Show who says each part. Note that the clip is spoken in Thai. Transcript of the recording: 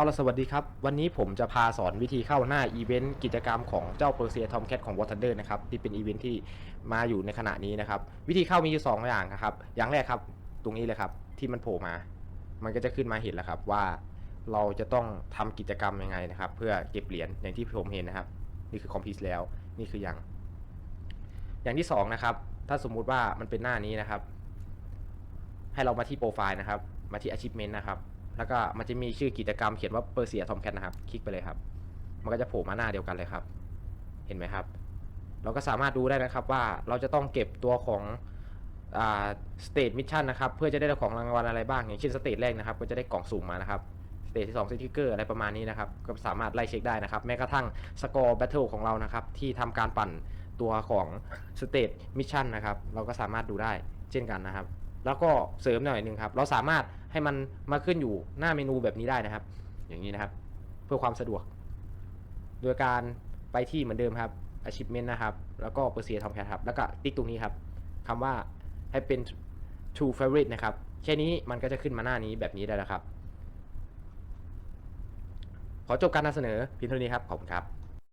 Speaker 1: เอาละสวัสดีครับ วันนี้ผมจะพาสอนวิธีเข้าหน้าอีเวนต์กิจกรรมของเจ้าเปอร์เซียทอมแคทของวอ t เดอร์นะครับที่เป็นอีเวนต์ที่มาอยู่ในขณะนี้นะครับ วิธีเข้ามีอยู่สองอย่างนะครับ อย่างแรกครับตรงนี้เลยครับที่มันโผล่มา มันก็จะขึ้นมาเห็นแล้วครับว่าเราจะต้องทำกิจกรรมยังไงนะครับ เพื่อเก็บเหรียญอย่างที่ผมเห็นนะครับ นี่คือคอมพิวแล้วนี่คืออย่าง อย่างที่สองนะครับถ้าสมมุติว่ามันเป็นหน้านี้นะครับ ให้เรามาที่โปรไฟล์นะครับ มาที่ achievement นะครับ แล้วก็มันจะมีชื่อกิจกรรมเขียนว่าเปอร์เซียทอมแคทนะครับ คลิกไปเลยครับ มันก็จะโผล่มาหน้าเดียวกันเลยครับ เห็นไหมครับ เราก็สามารถดูได้นะครับว่าเราจะต้องเก็บตัวของสเตทมิชชั่นนะครับเพื่อจะได้ของรางวัลอะไรบ้างอย่างเช่นสเตทแรกนะครับ ก็จะได้กล่องสุ่มมานะครับสเตทที่2สติ๊กเกอร์อะไรประมาณนี้นะครับ ก็สามารถไล่เช็คได้นะครับ แม้กระทั่งสกอร์แบทเทิลของเรานะครับ ที่ทำการปั่นตัวของสเตทมิชชั่นนะครับ เราก็สามารถดูได้เช่นกันนะครับ แล้วก็เสริมหน่อยหนึ่งครับ เราสามารถให้มันมาขึ้นอยู่หน้าเมนูแบบนี้ได้นะครับ อย่างนี้นะครับ เพื่อความสะดวก โดยการไปที่เหมือนเดิมครับ achievement นะครับ แล้วก็เปอร์เซียทอมแคทครับ แล้วก็ติ๊กตรงนี้ครับคำว่าให้เป็น true favorite นะครับ แค่นี้มันก็จะขึ้นมาหน้านี้แบบนี้ได้แล้วครับ ขอจบการนำเสนอเพียงเท่านี้ครับ ขอบคุณครับ